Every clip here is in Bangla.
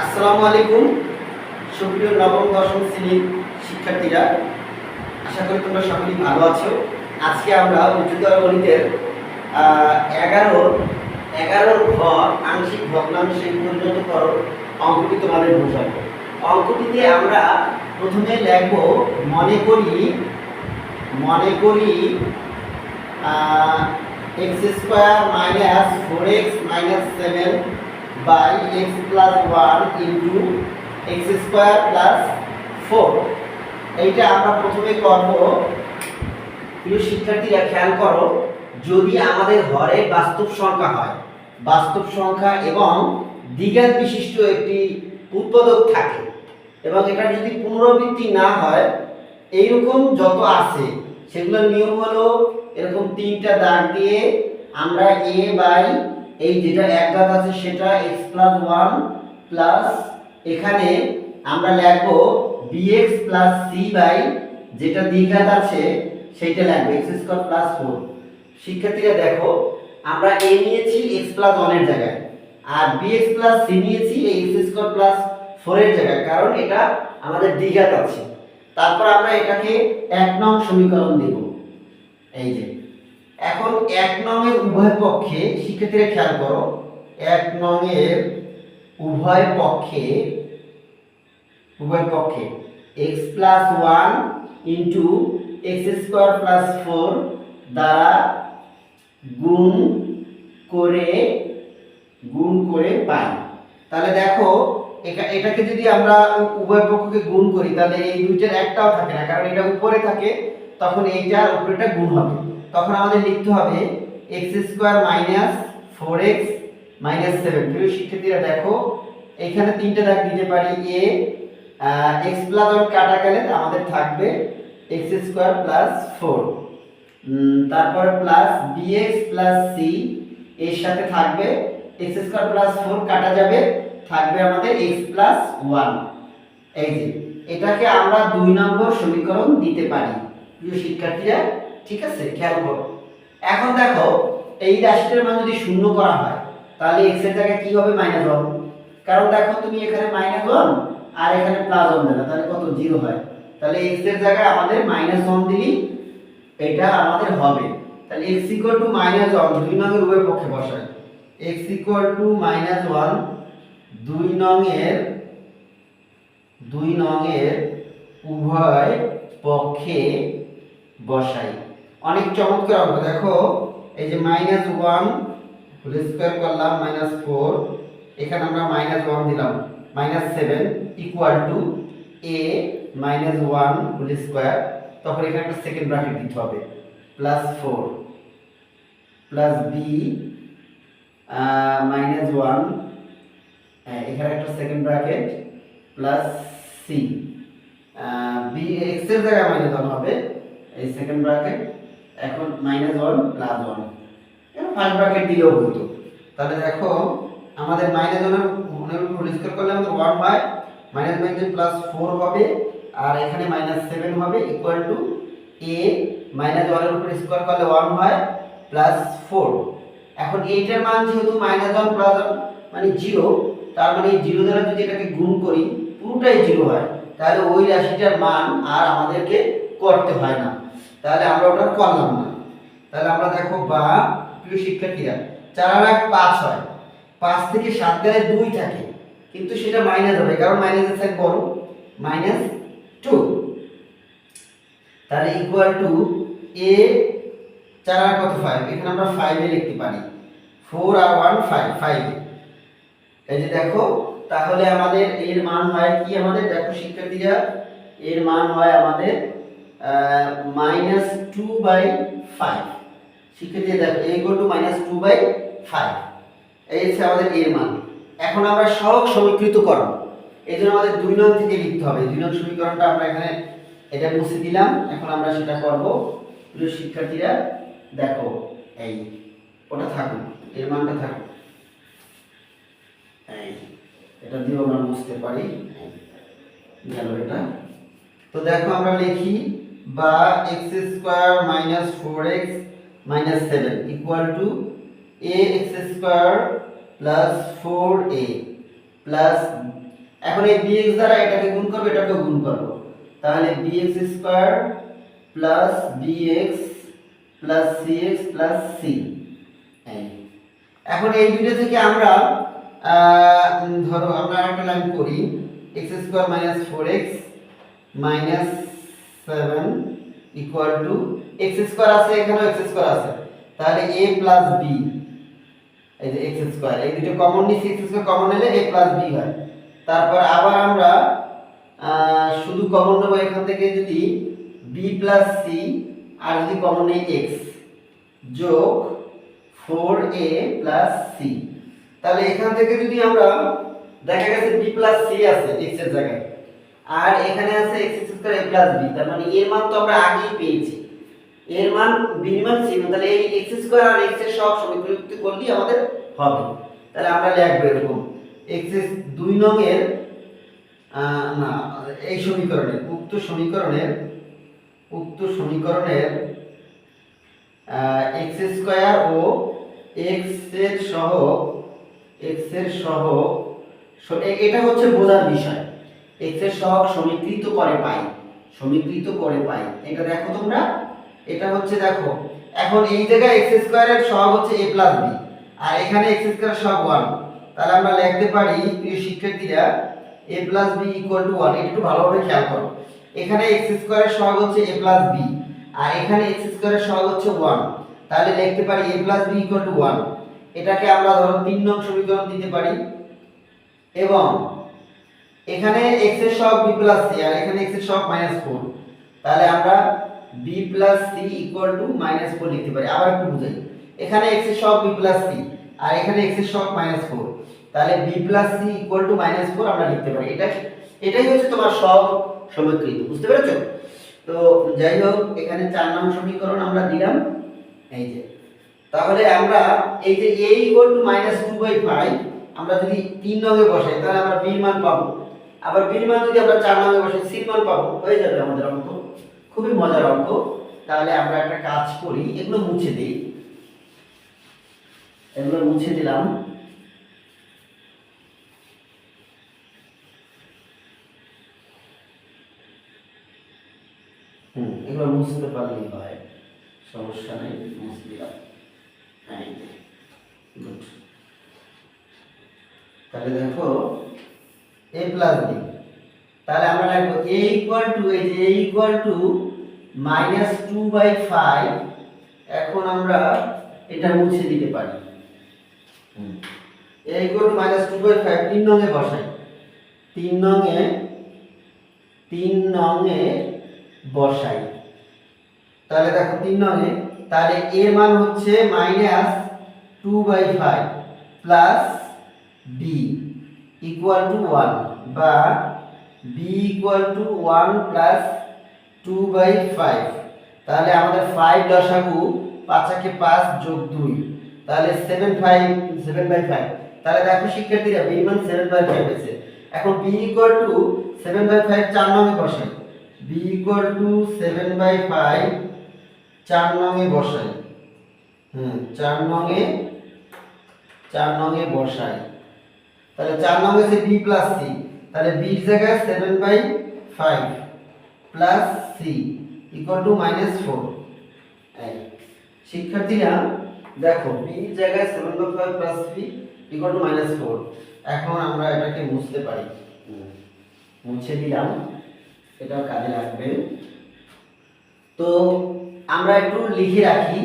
আসসালামু আলাইকুম। সুপ্রিয় নবম দশম শ্রেণির শিক্ষার্থীরা আশা করি তোমরা সকলেই ভালো আছো। আজকে আমরা উচ্চতর গণিতের আহ, এগারোর এগারোর ঘর আংশিক ভগ্নাংশে পরিণত করো অঙ্কটি তোমাদের বোঝাবো। অঙ্কটিতে আমরা প্রথমে লিখব মনে করি মনে করি x square minus four x minus seven by x plus one into x square plus four এইটা আমরা প্রথমে করব। প্রিয় শিক্ষার্থীরা, খেয়াল করো, যদি আমাদের ঘরে বাস্তব সংখ্যা হয়, বাস্তব সংখ্যা এবং দ্বিঘাত বিশিষ্ট একটি উৎপাদক থাকে, এবং এটা যদি পুনরাবৃত্তি না হয়, এইরকম যত আছে, সেগুলোর নিয়ম হলো এরকম তিনটা দাগ দিয়ে আমরা এ বাই এই যেটা এক ঘাত আছে সেটা এক্স প্লাস ওয়ান প্লাস এখানে আমরা লিখব বিএক্স প্লাস সি বাই যেটা দ্বিঘাত আছে সেইটা লিখব এক্স স্কোয়ার প্লাস ফোর শিক্ষার্থীরা দেখো, আমরা এ নিয়েছি এক্স প্লাস ওয়ানের জায়গায়, আর বিএক্স প্লাস সি নিয়েছি এই এক্স স্কোয়ার প্লাস ফোরের জায়গায়, কারণ এটা আমাদের দ্বিঘাত আছে। তারপর আমরা এটাকে এক নং সমীকরণ দেব। এই যে এখন এক নংয়ের উভয় পক্ষে শিক্ষার্থীরা খেয়াল করো, এক নংয়ের উভয় পক্ষে উভয় পক্ষে x plus one into x square plus four দ্বারা গুণ করে গুণ করে পাই। তাহলে দেখো এটাকে যদি আমরা উভয় পক্ষকে গুণ করি, তাহলে এই দুইটার একটাও থাকে না, কারণ এটা উপরে থাকে, তখন এইটার উপরেটা গুণ হবে। তখন আমাদের লিখতে হবে x square minus four x minus seven প্রিয় শিক্ষার্থীরা, দেখো, এখানে তিনটে দাগ দিতে পারি এ এক্স প্লাস ওয়ান কাটা গেলে আমাদের থাকবে এক্স স্কোয়ার প্লাস ফোর তারপর প্লাস বিএক্স প্লাস সি এর সাথে থাকবে এক্স স্কোয়ার প্লাস ফোর কাটা যাবে, থাকবে আমাদের এক্স প্লাস ওয়ান এই যে, এটাকে আমরা দুই নম্বর সমীকরণ দিতে পারি। প্রিয় শিক্ষার্থীরা ঠিক আছে? খেয়াল করো। এখন দেখো, এই রাশিটার মান যদি শূন্য করা হয়, তাহলে এক্সের জায়গায় কি হবে? মাইনাস ওয়ান কারণ দেখো, তুমি এখানে মাইনাস ওয়ান আর এখানে প্লাস ওয়ান দেবে তাহলে কত? জিরো হয়। তাহলে এক্সের জায়গায় আমাদের মাইনাস ওয়ান দিলেই এটা আমাদের হবে। তাহলে x equal to minus one দুই নঙের উভয় পক্ষে বসাই। x equal to minus one দুই নঙের দুই নঙের উভয় পক্ষে বসাই। অনেক চমৎকার অঙ্ক দেখো, এই যে মাইনাস ওয়ান হোল স্কোয়ার করলাম মাইনাস ফোর এখানে আমরা মাইনাস ওয়ান দিলাম। Minus seven equal to a minus one whole square তখন এখানে একটা সেকেন্ড ব্র্যাকেট দিতে হবে। Plus four plus b minus one এখানে একটা second bracket plus c b এক্সের জায়গায় মাইনাস ওয়ান হবে। এই সেকেন্ড ব্র্যাকেট এখন minus one plus one first bracket দিলেও হতো। তাহলে দেখো, আমাদের মাইনাস ওয়ানের ওয়ানের উপর স্কোয়ার করলে আমাদের ওয়ান হয় মাইনাস মাইনাস প্লাস ফোর হবে, আর এখানে মাইনাস সেভেন হবে ইকুয়াল টু এ মাইনাস ওয়ানের উপর স্কোয়ার করলে ওয়ান হয় প্লাস ফোর এখন এইটার মান যেহেতু মাইনাস ওয়ান প্লাস মানে জিরো তার মানে জিরো দ্বারা যদি এটাকে গুণ করি, পুরোটাই জিরো হয়, তাহলে ওই রাশিটার মান আর আমাদেরকে করতে হয় না। তাহলে আমরা ওটা করলাম না। তাহলে আমরা দেখো বা, প্রিয় শিক্ষার্থীরা, চার লাখ পাঁচ হয়। পাঁচ থেকে সাত গেলে দুই থাকে। কিন্তু সেটা মাইনাস হবে, কারণ মাইনাসের সাইড বড় মাইনাস টু তাহলে ইকুয়াল টু এ চার আর কত ফাইভ এখানে আমরা ফাইভে লিখতে পারি। ফোর আর ওয়ান ফাইভ ফাইভে এই যে দেখো, তাহলে আমাদের এর মান হয় কি আমাদের? দেখো শিক্ষার্থীরা, এর মান হয় আমাদের মাইনাস টু বাই ফাইভ শিক্ষার্থীরা দেখো a equal to minus two by five এই হচ্ছে আমাদের এর মান। এখন আমরা সহগ সমীকৃত করব এই জন্য আমাদের দুই নং থেকে লিখতে হবে। দুই নং সমীকরণটা আমরা এখানে এটা মুছে দিলাম। এখন আমরা সেটা করব। প্রিয় শিক্ষার্থীরা, দেখো, এই, ওটা থাকুক। এর মানটা থাকুক। এই, এটা দিয়েও আমরা বুঝতে পারি। গেল এটা। তো দেখো, আমরা লিখি বা x square minus four x minus seven equal to a x square plus four a plus এখন এই bx দ্বারা এটাকে গুণ করব এটাকে গুণ করব তাহলে bx square plus bx plus cx plus c এই। এখন এই দুটো থেকে আমরা ধরো আমরা একটা লাইন করি, x square minus four x minus seven equal to x square আছে, এখানেও এক্স স্কোয়ার আছে। তাহলে এ প্লাস বি এই যে এক্স স্কোয়ার এই দুটো কমন নিচ্ছি এক্স স্কোয়ার কমন নিলে এ প্লাস বি হয়। তারপর আবার আমরা শুধু কমন নেব এখান থেকে যদি বি প্লাস সি আর যদি কমন নেই এক্স যোগ ফোর এ প্লাস সি তাহলে এখান থেকে যদি আমরা, দেখা গেছে বি প্লাস সি আছে এক্সের জায়গায় আর এখানে আছে x square a plus b তার মানে এর মান তো আমরা আগেই পেয়েছি। এর মান বি মান মান তাহলে এই এক্স স্কয়ার আর এক্সের সব সমীকরণ করলেই আমাদের হবে। তাহলে আমরা লিখব এরকম এক্স দুই নং এর না, এই সমীকরণের, উক্ত সমীকরণের উক্ত সমীকরণের এক্স স্কয়ার ও এক্সের সহ এক্সের সহ এটা হচ্ছে বোঝার বিষয়। এক্সের সহগ সমীকৃত করে পাই, সমীকৃত করে পাই। এটা দেখো তোমরা। এটা হচ্ছে দেখো, এখন এই জায়গায় এক্স স্কয়ারের সহগ হচ্ছে এ প্লাস বি আর এখানে এক্স স্কয়ার সহগ ওয়ান তাহলে আমরা লিখতে পারি, প্রিয় শিক্ষার্থীরা a plus b equal to one একটু ভালোভাবে খেয়াল করো। এখানে এক্স স্কয়ারের সহগ হচ্ছে এ প্লাস বি আর এখানে এক্স স্কয়ারের সহগ হচ্ছে ওয়ান তাহলে লিখতে পারি a plus b equal to one এটাকে আমরা ধরো তিন নং সমীকরণ দিতে পারি। এবং এখানে x এর সহগ b c, আর এখানে x এর সহগ মাইনাস ফোর তাহলে আমরা b plus c two minus four লিখতে পারি। আবার একটু বুঝাই। এখানে x এর সহগ b প্লাস সি আর এখানে x এর সহগ মাইনাস ফোর তাহলে b plus c two minus four আমরা লিখতে পারি। এটা এটাই হচ্ছে তোমার সহগ সমীকৃত। বুঝতে পেরেছ? তো যাই হোক, এখানে চার নং সমীকরণ আমরা দিলাম। এই যে, তাহলে আমরা এই যে a equal to minus two by five আমরা যদি তিন নঙ্গে বসাই, তাহলে আমরা b মান পাবো। আবার b মান যদি আমরা চার বসাই c মান পাবো, হয়ে যাবে আমাদের অঙ্ক। খুবই মজার অঙ্ক। তাহলে আমরা একটা কাজ করি, এগুলো মুছে দিই। এগুলো মুছে দিলাম। হুম, এগুলো মুছতে পারলেই হয়। সমস্যা নেই, মুছে দিলাম। তাহলে দেখো a প্লাস বি তাহলে আমরা লিখব a ইকুয়াল টু এই যে a equal to minus two by five এখন আমরা এটা মুছে দিতে পারি। a equal to minus two by five তিন নঙে বসাই। তিন নঙে তিন নঙে বসাই। তাহলে দেখো তিন নঙে তাহলে এর মান হচ্ছে minus two by five plus b equal to one বা b equal to one plus two by five তাহলে আমাদের ফাইভ লসাগু পাঁচাকে পাঁচ যোগ দুই। তাহলে seven five seven by five তাহলে দেখো শিক্ষার্থীরা বি মান সেভেন বাই ফাইভ আছে এখন b equal to seven by five চার নঙে বসাই। B equal to seven by five চার নঙে বসাই। হুম, চার নঙে চার নঙে বসাই। তাহলে চার নং হচ্ছে বি প্লাস সি তাহলে বির জায়গায় seven by five plus c equal to minus four শিক্ষার্থীরা, দেখো বির জায়গায় seven by five plus c equal to minus four এখন আমরা এটাকে মুছতে পারি। মুছে দিলাম। এটাও কাজে লাগবে। তো আমরা একটু লিখে রাখি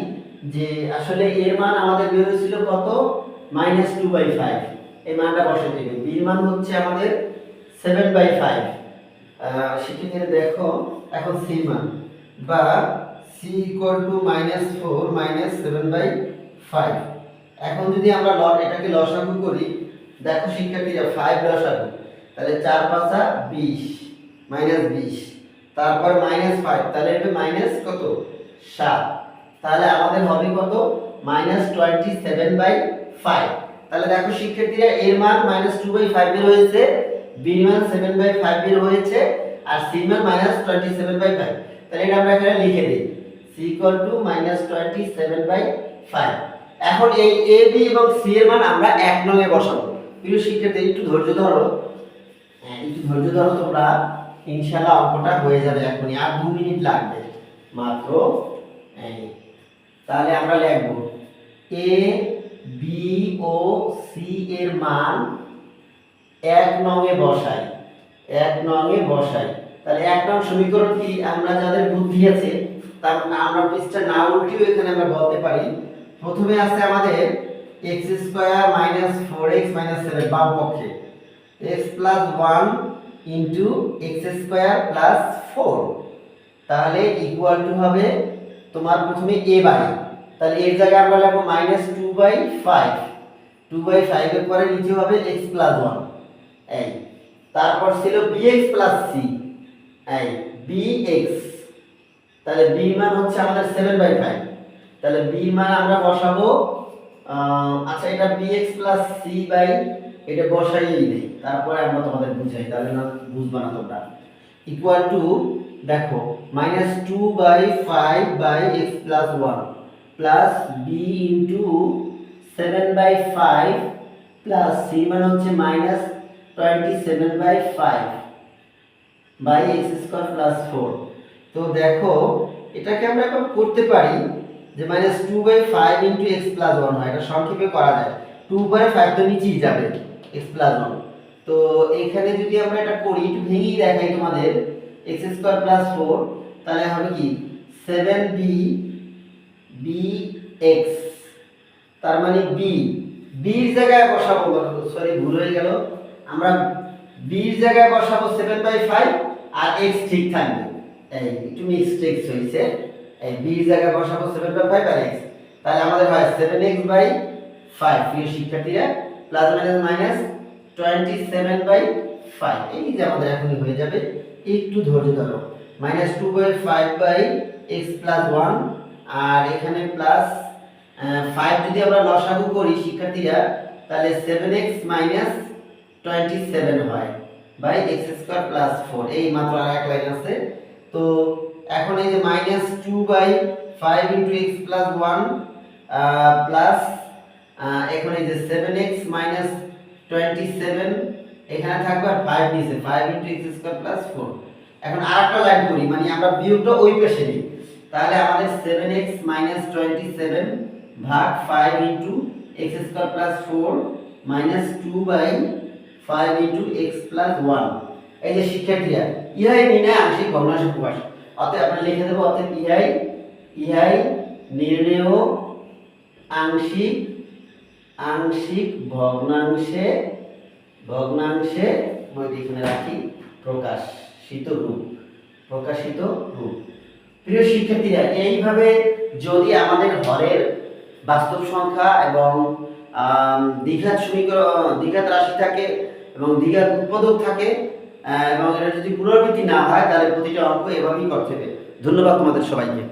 যে আসলে এর মান আমাদের বের হয়েছিল কত? মাইনাস টু বাই ফাইভ এই মানটা বসে দেবে। বির মান হচ্ছে আমাদের সেভেন বাই ফাইভ সেক্ষেত্রে দেখো, এখন সি মান। বা c equal to minus four minus seven by five এখন যদি আমরা ল এটাকে লসাগু করি, দেখো শিক্ষার্থীরা ফাইভ লসাগু। তাহলে চার পাঁচা বিশ মাইনাস বিশ। তারপর মাইনাস ফাইভ তাহলে এটা মাইনাস কত? সাত। তাহলে আমাদের হবে কত? Minus twenty seven by five তাহলে দেখো শিক্ষার্থীরা এর মান মাইনাস টু বাই ফাইভ বের হয়েছে বির মান সেভেন বাই ফাইভ বের হয়েছে আর সি মান minus twenty seven by five তাহলে এটা আমরা এখানে লিখে দিই। C equal to minus twenty seven by five এখন এই এ বি এবং সি এর মান আমরা এক নঙে বসাবো। প্রিয় শিক্ষার্থী একটু ধৈর্য ধরো। হ্যাঁ, একটু ধৈর্য ধরো তোমরা। ইনশাল্লাহ অঙ্কটা হয়ে যাবে এখনই। আর দু মিনিট লাগবে মাত্র। তাহলে আমরা লিখব এ বি ও সি এর মান এক নঙে বসাই, এক নঙে বসাই। তাহলে এক নং সমীকরণ কি? আমরা যাদের বুদ্ধি আছে, তার আমরা পৃষ্ঠা না উল্টিও এখানে আমরা বলতে পারি। প্রথমে আছে আমাদের x square minus four x minus seven বাম পক্ষে। X plus one into x square plus four তাহলে ইকুয়াল টু হবে তোমার প্রথমে এ বাই। তাহলে এর জায়গায় আমরা লিখব minus two by five two by ফাইভের পরে নিচে হবে এক্স প্লাস ওয়ান এই। তারপর ছিল বি এক্স প্লাস সি এই বি এক্স তাহলে বি মান হচ্ছে আমাদের সেভেন বাই ফাইভ তাহলে বি মান আমরা বসাবো আচ্ছা এটা b x plus c by এটা বসাইয়েই নেই। তারপরে আমরা তোমাদের বুঝাই, তাহলে না বুঝবা না তোমরা। ইকুয়াল টু দেখো minus two by five by x plus one plus b into seven by five plus c মানে হচ্ছে minus twenty seven by five by x square plus four তো দেখো, এটাকে আমরা এখন করতে পারি যে minus two by five into x plus one হয়। এটা সংক্ষেপে করা যায়। টু বাই ফাইভ তো নিচেই যাবে এক্স প্লাস ওয়ান তো এখানে যদি আমরা এটা করি, একটু ভেঙেই দেখাই তোমাদের এক্স স্কোয়ার প্লাস ফোর তাহলে হবে কি? সেভেন বি বি এক্স তার মানে বি বির জায়গায় বসাবো সরি ভুল হয়ে গেল। আমরা বির জায়গায় বসাবো সেভেন বাই ফাইভ আর এক্স ঠিক থাকবে। এই একটু মিস্টেক্স হয়েছে। এই বির জায়গায় বসাবো সেভেন বাই ফাইভ আর এক্স তাহলে আমাদের হয় সেভেন এক্স বাই ফাইভ প্রিয় শিক্ষার্থীরা। Plus minus minus twenty seven by five এই যে আমাদের এখনই হয়ে যাবে। একটু ধৈর্য ধরো। Minus two by five by x plus one আর এখানে প্লাস ফাইভ যদি আমরা লসাগু করি শিক্ষার্থীরা, তাহলে seven x minus twenty seven হয় by x square plus four এই মাত্র আর এক লাইন আছে। তো এখন এই যে minus two by five into x plus one plus এখন এই যে seven x minus twenty seven এখানে থাকবে আর ফাইভ নিচে five into x square plus four এখন আর একটা লাইন করি মানে আমরা বিয়োগটা ওই পাশে নিই। তাহলে আমাদের seven x minus twenty seven ভাগ five into x square plus four minus two by five into x plus one এই যে শিক্ষার্থীরা ইহাই নির্ণয় আংশিক ভগ্নাংশ প্রকাশ। অতএব আমরা লিখে দেবো, অতএব ইহাই ইহাই নির্ণয় আংশিক আংশিক ভগ্নাংশে ভগ্নাংশে এখানে রাখি, প্রকাশিত রূপ প্রকাশিত রূপ। প্রিয় শিক্ষার্থীরা, এইভাবে যদি আমাদের ঘরের বাস্তব সংখ্যা এবং দীঘার সমীকরণ, দ্বিঘাত রাশি থাকে এবং দ্বিঘাত উৎপাদক থাকে এবং এটা যদি পুনরাবৃত্তি না হয় তাহলে প্রতিটা অঙ্ক এভাবেই করতে হবে। ধন্যবাদ তোমাদের সবাইকে।